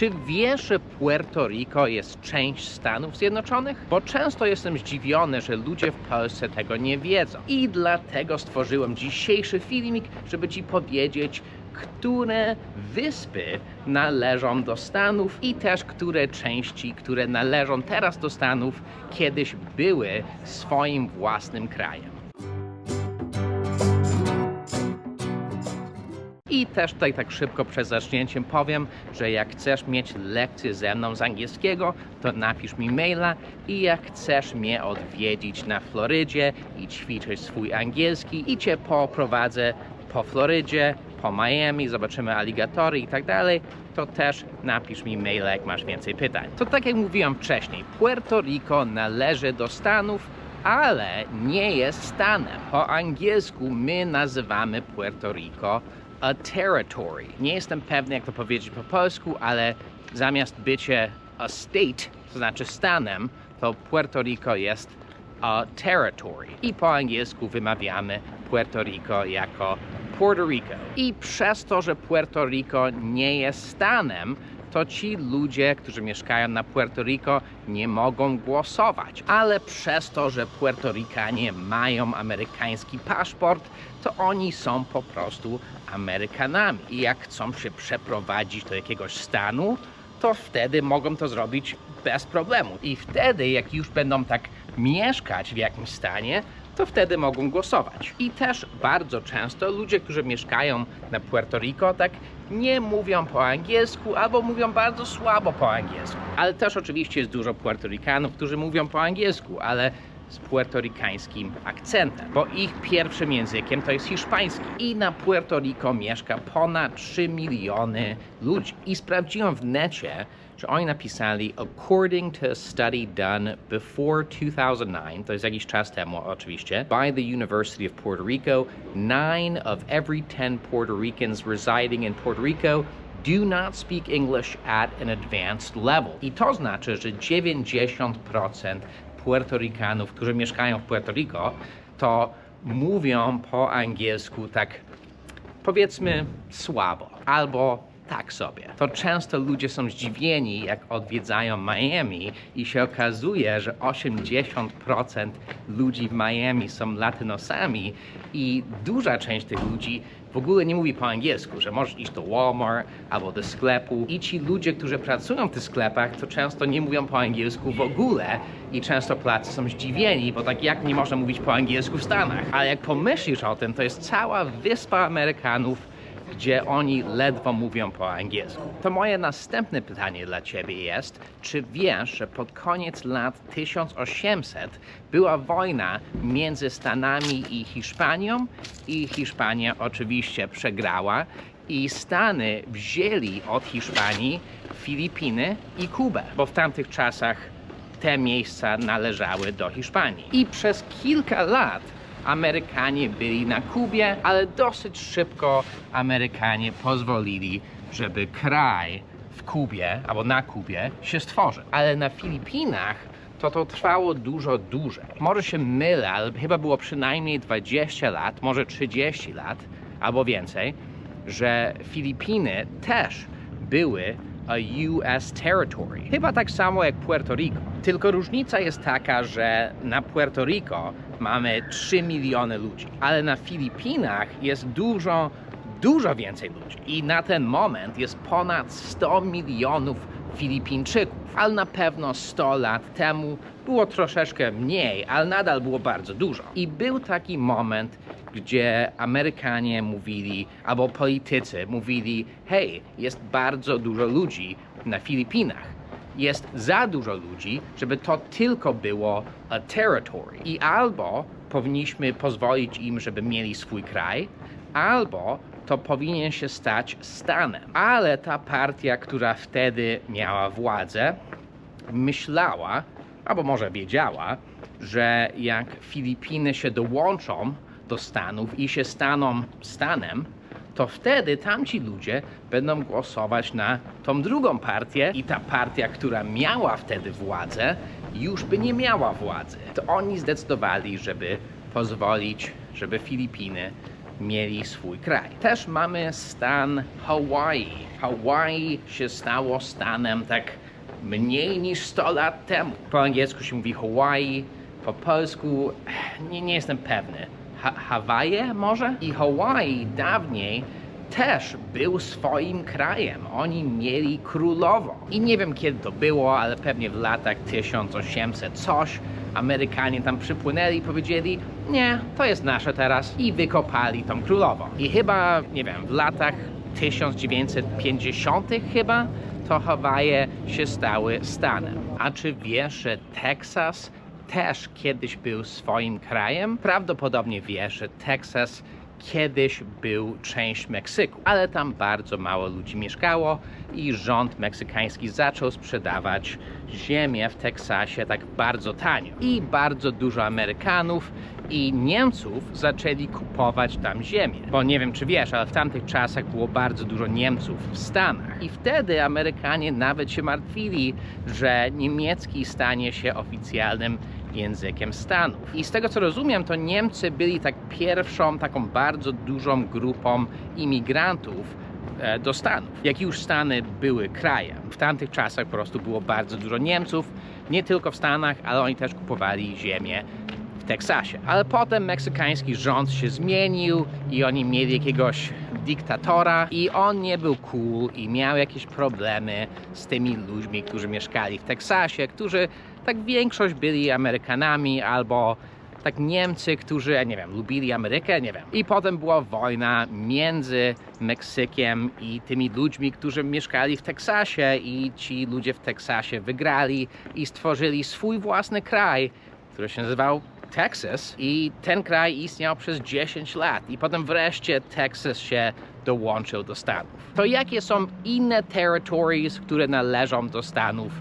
Czy wiesz, że Puerto Rico jest część Stanów Zjednoczonych? Bo często jestem zdziwiony, że ludzie w Polsce tego nie wiedzą. I dlatego stworzyłem dzisiejszy filmik, żeby Ci powiedzieć, które wyspy należą do Stanów i też które części, które należą teraz do Stanów, kiedyś były swoim własnym krajem. Też tutaj tak szybko przed zacznięciem powiem, że jak chcesz mieć lekcję ze mną z angielskiego, to napisz mi maila i jak chcesz mnie odwiedzić na Florydzie i ćwiczyć swój angielski i cię poprowadzę po Florydzie, po Miami, zobaczymy aligatory i tak dalej, to też napisz mi maila, jak masz więcej pytań. To tak jak mówiłem wcześniej, Puerto Rico należy do Stanów, ale nie jest stanem. Po angielsku my nazywamy Puerto Rico a territory. Nie jestem pewny, jak to powiedzieć po polsku, ale zamiast bycie a state, to znaczy stanem, to Puerto Rico jest a territory. I po angielsku wymawiamy Puerto Rico jako Puerto Rico. I przez to, że Puerto Rico nie jest stanem, to ci ludzie, którzy mieszkają na Puerto Rico, nie mogą głosować. Ale przez to, że Puertorikanie mają amerykański paszport, to oni są po prostu Amerykanami. I jak chcą się przeprowadzić do jakiegoś stanu, to wtedy mogą to zrobić bez problemu. I wtedy, jak już będą tak mieszkać w jakimś stanie, to wtedy mogą głosować. I też bardzo często ludzie, którzy mieszkają na Puerto Rico, tak nie mówią po angielsku albo mówią bardzo słabo po angielsku. Ale też oczywiście jest dużo Puertorikanów, którzy mówią po angielsku, ale z puertorykańskim akcentem, bo ich pierwszym językiem to jest hiszpański. I na Puerto Rico mieszka ponad 3 miliony ludzi. I sprawdziłem w necie, że oni napisali according to a study done before 2009, to jest jakiś czas temu oczywiście, by the University of Puerto Rico, 9 of every 10 Puerto Ricans residing in Puerto Rico do not speak English at an advanced level. I to znaczy, że 90% Puertorikanów, którzy mieszkają w Puerto Rico, to mówią po angielsku tak powiedzmy słabo albo tak sobie. To często ludzie są zdziwieni, jak odwiedzają Miami i się okazuje, że 80% ludzi w Miami są latynosami i duża część tych ludzi w ogóle nie mówi po angielsku, że możesz iść do Walmart albo do sklepu i ci ludzie, którzy pracują w tych sklepach, to często nie mówią po angielsku w ogóle i często Polacy są zdziwieni, bo tak jak nie można mówić po angielsku w Stanach. Ale jak pomyślisz o tym, to jest cała wyspa Amerykanów, gdzie oni ledwo mówią po angielsku. To moje następne pytanie dla Ciebie jest, czy wiesz, że pod koniec lat 1800 była wojna między Stanami i Hiszpanią i Hiszpania oczywiście przegrała i Stany wzięli od Hiszpanii Filipiny i Kubę, bo w tamtych czasach te miejsca należały do Hiszpanii. I przez kilka lat Amerykanie byli na Kubie, ale dosyć szybko Amerykanie pozwolili, żeby kraj w Kubie albo na Kubie się stworzył. Ale na Filipinach to to trwało dużo dłużej. Może się mylę, ale chyba było przynajmniej 20 lat, może 30 lat albo więcej, że Filipiny też były a US territory. Chyba tak samo jak Puerto Rico. Tylko różnica jest taka, że na Puerto Rico mamy 3 miliony ludzi, ale na Filipinach jest dużo, dużo więcej ludzi. I na ten moment jest ponad 100 milionów Filipińczyków. Ale na pewno 100 lat temu było troszeczkę mniej, ale nadal było bardzo dużo. I był taki moment, gdzie Amerykanie mówili, albo politycy mówili: hej, jest bardzo dużo ludzi na Filipinach. Jest za dużo ludzi, żeby to tylko było a territory. I albo powinniśmy pozwolić im, żeby mieli swój kraj, albo to powinien się stać stanem. Ale ta partia, która wtedy miała władzę, myślała, albo może wiedziała, że jak Filipiny się dołączą do Stanów i się staną stanem, to wtedy tamci ludzie będą głosować na tą drugą partię i ta partia, która miała wtedy władzę, już by nie miała władzy. To oni zdecydowali, żeby pozwolić, żeby Filipiny mieli swój kraj. Też mamy stan Hawaii. Hawaii się stało stanem tak mniej niż 100 lat temu. Po angielsku się mówi Hawaii, po polsku nie, nie jestem pewny. Ha Hawaje może? I Hawaii dawniej też był swoim krajem. Oni mieli królową. I nie wiem kiedy to było, ale pewnie w latach 1800 coś. Amerykanie tam przypłynęli i powiedzieli, nie, to jest nasze teraz i wykopali tą królową. I chyba, nie wiem, w latach 1950 chyba to Hawaje się stały stanem. A czy wiesz, że Teksas też kiedyś był swoim krajem? Prawdopodobnie wiesz, że Teksas kiedyś był część Meksyku, ale tam bardzo mało ludzi mieszkało i rząd meksykański zaczął sprzedawać ziemię w Teksasie tak bardzo tanio. I bardzo dużo Amerykanów i Niemców zaczęli kupować tam ziemię. Bo nie wiem, czy wiesz, ale w tamtych czasach było bardzo dużo Niemców w Stanach. I wtedy Amerykanie nawet się martwili, że niemiecki stanie się oficjalnym językiem Stanów. I z tego co rozumiem, to Niemcy byli tak pierwszą taką bardzo dużą grupą imigrantów e, do Stanów. Jak już Stany były krajem, w tamtych czasach po prostu było bardzo dużo Niemców, nie tylko w Stanach, ale oni też kupowali ziemię w Teksasie. Ale potem meksykański rząd się zmienił i oni mieli jakiegoś dyktatora i on nie był cool i miał jakieś problemy z tymi ludźmi, którzy mieszkali w Teksasie, którzy tak większość byli Amerykanami albo tak Niemcy, którzy, nie wiem, lubili Amerykę, nie wiem. I potem była wojna między Meksykiem i tymi ludźmi, którzy mieszkali w Teksasie i ci ludzie w Teksasie wygrali i stworzyli swój własny kraj, który się nazywał Texas i ten kraj istniał przez 10 lat i potem wreszcie Texas się dołączył do Stanów. To jakie są inne territories, które należą do Stanów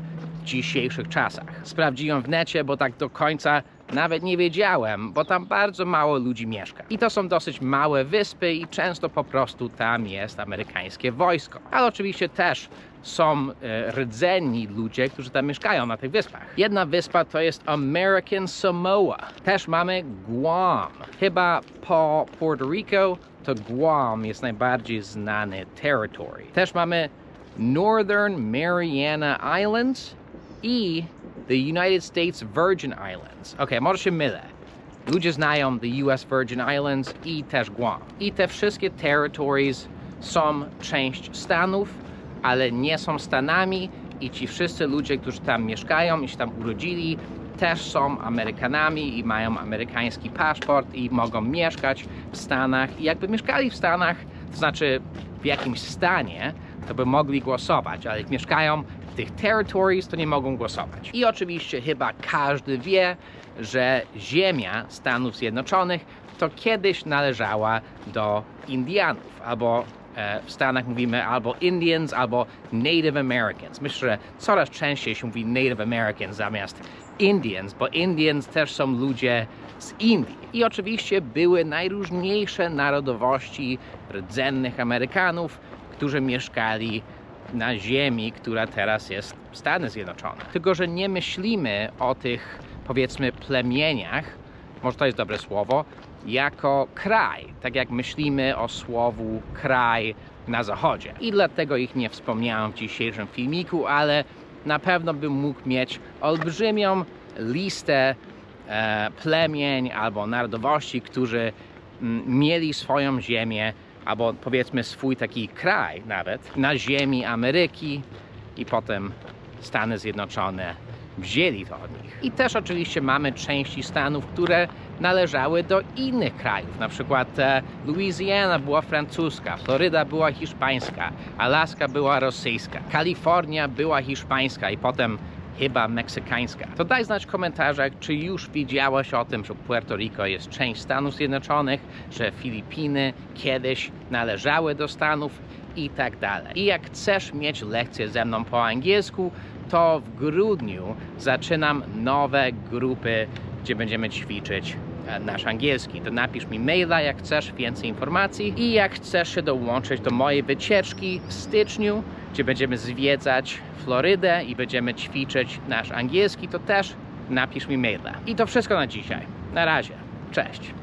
dzisiejszych czasach? Sprawdziłem w necie, bo tak do końca nawet nie wiedziałem, bo tam bardzo mało ludzi mieszka. I to są dosyć małe wyspy i często po prostu tam jest amerykańskie wojsko. Ale oczywiście też są e, rdzenni ludzie, którzy tam mieszkają na tych wyspach. Jedna wyspa to jest American Samoa. Też mamy Guam. Chyba po Puerto Rico to Guam jest najbardziej znany territory. Też mamy Northern Mariana Islands i the United States Virgin Islands. Ok, może się mylę. Ludzie znają the US Virgin Islands i też Guam. I te wszystkie territories są część Stanów, ale nie są Stanami i ci wszyscy ludzie, którzy tam mieszkają i się tam urodzili, też są Amerykanami i mają amerykański paszport i mogą mieszkać w Stanach. I jakby mieszkali w Stanach, to znaczy w jakimś stanie, to by mogli głosować, ale jak mieszkają tych territories, to nie mogą głosować. I oczywiście chyba każdy wie, że ziemia Stanów Zjednoczonych to kiedyś należała do Indianów, albo e, w Stanach mówimy albo Indians, albo Native Americans. Myślę, że coraz częściej się mówi Native Americans zamiast Indians, bo Indians też są ludzie z Indii. I oczywiście były najróżniejsze narodowości rdzennych Amerykanów, którzy mieszkali na ziemi, która teraz jest Stany Zjednoczone. Tylko, że nie myślimy o tych, powiedzmy, plemieniach, może to jest dobre słowo, jako kraj, tak jak myślimy o słowu kraj na zachodzie. I dlatego ich nie wspomniałem w dzisiejszym filmiku, ale na pewno bym mógł mieć olbrzymią listę e, plemień albo narodowości, którzy mm, mieli swoją ziemię, albo powiedzmy swój taki kraj nawet, na ziemi Ameryki i potem Stany Zjednoczone wzięli to od nich. I też oczywiście mamy części Stanów, które należały do innych krajów. Na przykład e, Louisiana była francuska, Floryda była hiszpańska, Alaska była rosyjska, Kalifornia była hiszpańska i potem chyba meksykańska. To daj znać w komentarzach, czy już wiedziałeś o tym, że Puerto Rico jest część Stanów Zjednoczonych, że Filipiny kiedyś należały do Stanów i tak dalej. I jak chcesz mieć lekcję ze mną po angielsku, to w grudniu zaczynam nowe grupy, gdzie będziemy ćwiczyć nasz angielski. To napisz mi maila, jak chcesz więcej informacji i jak chcesz się dołączyć do mojej wycieczki w styczniu, gdzie będziemy zwiedzać Florydę i będziemy ćwiczyć nasz angielski, to też napisz mi maila. I to wszystko na dzisiaj. Na razie. Cześć.